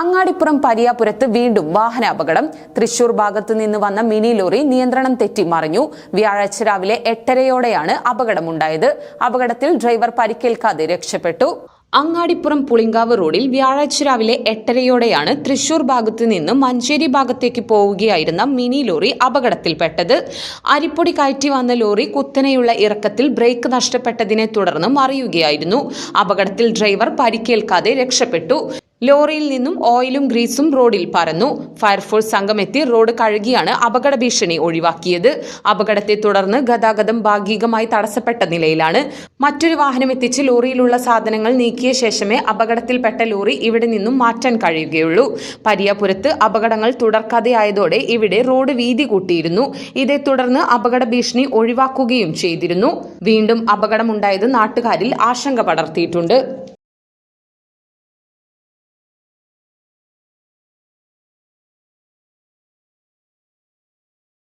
Angadippuram പരിയാപുരത്ത് വീണ്ടും വാഹനാപകടം തൃശൂർ ഭാഗത്തു നിന്ന് വന്ന മിനി ലോറി നിയന്ത്രണം തെറ്റി മറിഞ്ഞു. വ്യാഴാഴ്ച രാവിലെ എട്ടരയോടെയാണ് അപകടമുണ്ടായത്. അപകടത്തിൽ ഡ്രൈവർ പരിക്കേൽക്കാതെ രക്ഷപ്പെട്ടു. അങ്ങാടിപ്പുറം പുളിങ്കാവ് റോഡിൽ വ്യാഴാഴ്ച രാവിലെ എട്ടരയോടെയാണ് തൃശൂർ ഭാഗത്തു നിന്ന് മഞ്ചേരി ഭാഗത്തേക്ക് പോവുകയായിരുന്ന മിനി ലോറി അപകടത്തിൽപ്പെട്ടത്. അരിപ്പൊടി കയറ്റി വന്ന ലോറി കുത്തനെയുള്ള ഇറക്കത്തിൽ ബ്രേക്ക് നഷ്ടപ്പെട്ടതിനെ തുടർന്ന് മറിയുകയായിരുന്നു. അപകടത്തിൽ ഡ്രൈവർ പരിക്കേൽക്കാതെ രക്ഷപ്പെട്ടു. ലോറിയിൽ നിന്നും ഓയിലും ഗ്രീസും റോഡിൽ പറന്നു ഫയർഫോഴ്സ് സംഘമെത്തി റോഡ് കഴുകിയാണ് അപകട ഭീഷണി ഒഴിവാക്കിയത്. അപകടത്തെ തുടർന്ന് ഗതാഗതം ഭാഗികമായി തടസ്സപ്പെട്ട നിലയിലാണ്. മറ്റൊരു വാഹനം എത്തിച്ച് ലോറിയിലുള്ള സാധനങ്ങൾ നീക്കിയ ശേഷമേ അപകടത്തിൽപ്പെട്ട ലോറി ഇവിടെ നിന്നും മാറ്റാൻ കഴിയുകയുള്ളൂ. പരിയാപുരത്ത് അപകടങ്ങൾ തുടർക്കഥയായതോടെ ഇവിടെ റോഡ് വീതി കൂട്ടിയിരുന്നു. ഇതേ തുടർന്ന് അപകട ഭീഷണി ഒഴിവാക്കുകയും ചെയ്തിരുന്നു. വീണ്ടും അപകടമുണ്ടായത് നാട്ടുകാരിൽ ആശങ്ക പടർത്തിയിട്ടുണ്ട്.